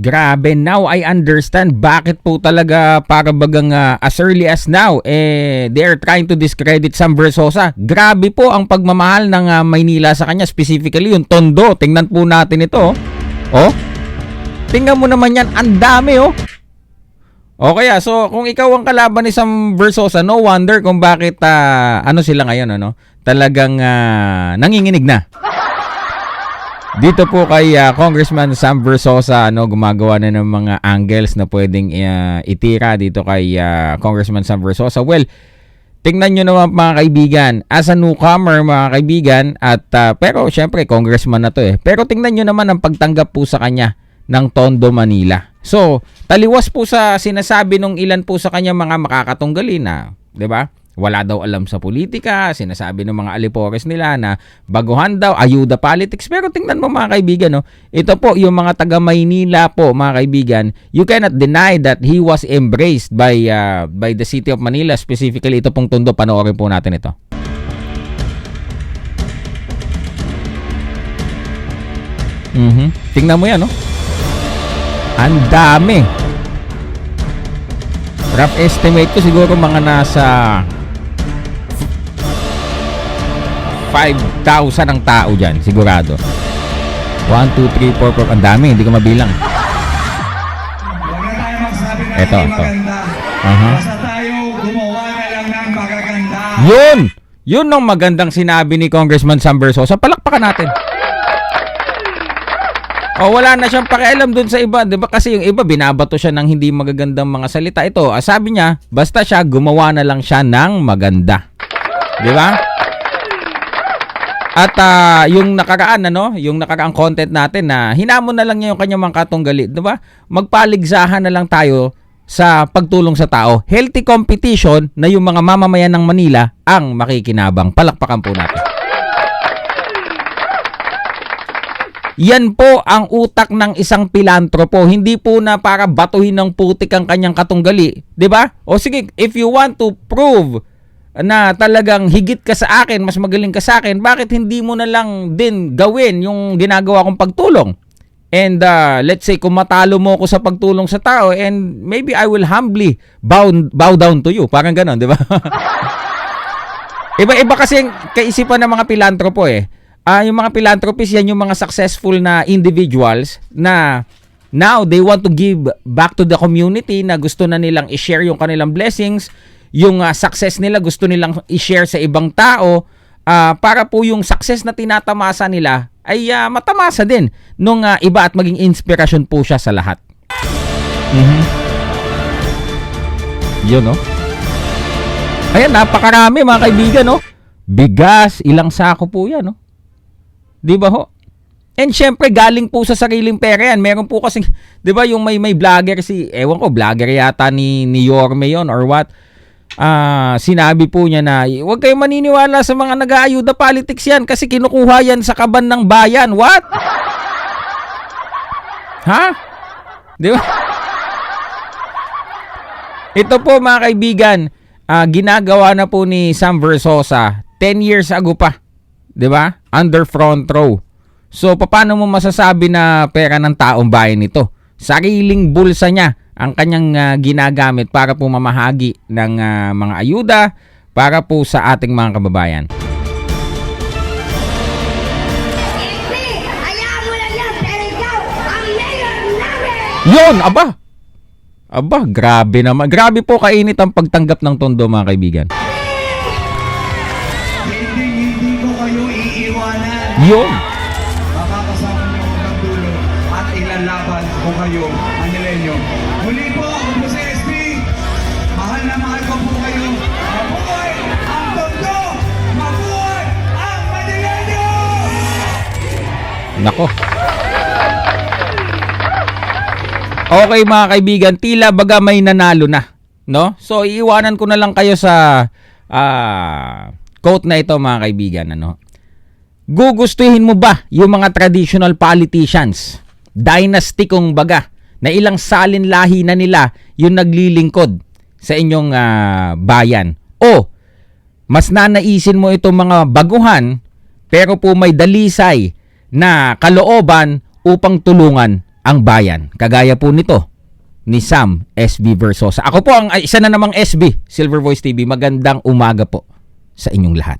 Grabe, now I understand bakit po talaga para bagang ah, as early as now, eh, they are trying to discredit Sam Versosa. Grabe po ang pagmamahal ng ah, Maynila sa kanya, specifically yung Tondo. Tingnan po natin ito. Oh, oh. tingnan mo naman yan, ang dami oh. O kaya, so kung ikaw ang kalaban ni Sam Versosa, no wonder kung bakit ah, ano sila ngayon, ano, talagang ah, nanginginig na. Dito po kay ah, Congressman Sam Versosa ano gumagawa na ng mga angles na pwedeng ah, itira dito kay ah, Congressman Sam Versosa. Well, tingnan nyo naman mga kaibigan, as a newcomer mga kaibigan at ah, pero syempre congressman na to eh. Pero tingnan nyo naman ang pagtanggap po sa kanya ng Tondo Manila. So, taliwas po sa sinasabi nung ilan po sa kanya mga makakatunggali na, 'di ba? Wala daw alam sa politika, sinasabi ng mga alipores nila na baguhan daw, ayuda politics. Pero tingnan mo mga kaibigan, no? ito po yung mga taga Maynila po mga kaibigan, you cannot deny that he was embraced by uh, by the city of Manila, specifically ito pong tundo, panoorin po natin ito. Mhm. Tingnan mo yan, no? Ang dami. Rough estimate ko siguro mga nasa 5,000 ang tao dyan, sigurado. 1, 2, 3, 4, 4, ang dami, hindi ko mabilang. Lang ng magaganda. Yun! Yun ang magandang sinabi ni Congressman Sam Versosa. Palakpakan natin. O wala na siyang pakialam dun sa iba, 'di ba? Kasi yung iba binabato siya ng hindi magagandang mga salita. Ito, ah, sabi niya, basta siya gumawa na lang siya ng maganda. 'Di ba? At ah, yung nakaraan ano, yung nakaraang content natin na hinamon na lang niya yung kanyang mga katunggali, 'di ba? Magpaligsahan na lang tayo sa pagtulong sa tao. Healthy competition na yung mga mamamayan ng Manila ang makikinabang. Palakpakan po natin. Yan po ang utak ng isang pilantropo. Hindi po na para batuhin ng putik ang kanyang katunggali. ba? O sige, if you want to prove na talagang higit ka sa akin, mas magaling ka sa akin, bakit hindi mo na lang din gawin yung ginagawa kong pagtulong? And uh, let's say kung matalo mo ako sa pagtulong sa tao and maybe I will humbly bow, bow down to you. Parang ganon, di ba? Iba-iba kasi kaisipan ng mga pilantropo eh. Ah, yung mga philanthropists yan yung mga successful na individuals na now they want to give back to the community na gusto na nilang i-share yung kanilang blessings, yung ah, success nila gusto nilang i-share sa ibang tao ah, para po yung success na tinatamasa nila ay ah, matamasa din nung ah, iba at maging inspirasyon po siya sa lahat. Mhm. Yun, no? Ayan, napakarami mga kaibigan, no? Bigas, ilang sako po yan, no? Di ba ho? And syempre, galing po sa sariling pera yan. Meron po kasi, di ba yung may, may vlogger si, ewan ko, vlogger yata ni, ni Yorme yon or what. Ah, sinabi po niya na, huwag kayong maniniwala sa mga nag-aayuda politics yan kasi kinukuha yan sa kaban ng bayan. What? Ha? Di ba? Ito po mga kaibigan, ah, ginagawa na po ni Sam Versosa 10 years ago pa. 'Di ba? Under front row. So paano mo masasabi na pera ng taong bayan ito? Sariling bulsa niya ang kanyang ah, ginagamit para po mamahagi ng ah, mga ayuda para po sa ating mga kababayan. Yun, aba. Aba, grabe naman. Grabe po kainit ang pagtanggap ng tondo mga kaibigan. Hindi, hindi ko kayo iiwanan. Yun. Ilalaban ko kayo, Manilenyo. Muli po, ako si SP. Mahal na mahal ko po kayo. Mabuhay ang tondo! Mabuhay ang Manilenyo! Nako. Okay mga kaibigan, tila baga may nanalo na, no? So iiwanan ko na lang kayo sa ah, quote na ito mga kaibigan, ano? Gugustuhin mo ba yung mga traditional politicians, dynasty kung baga, na ilang salin lahi na nila yung naglilingkod sa inyong ah, bayan? O mas nanaisin mo itong mga baguhan pero po may dalisay na kalooban upang tulungan ang bayan. Kagaya po nito ni Sam SB Versosa. Ako po ang ay, isa na namang SB, Silver Voice TV. Magandang umaga po sa inyong lahat.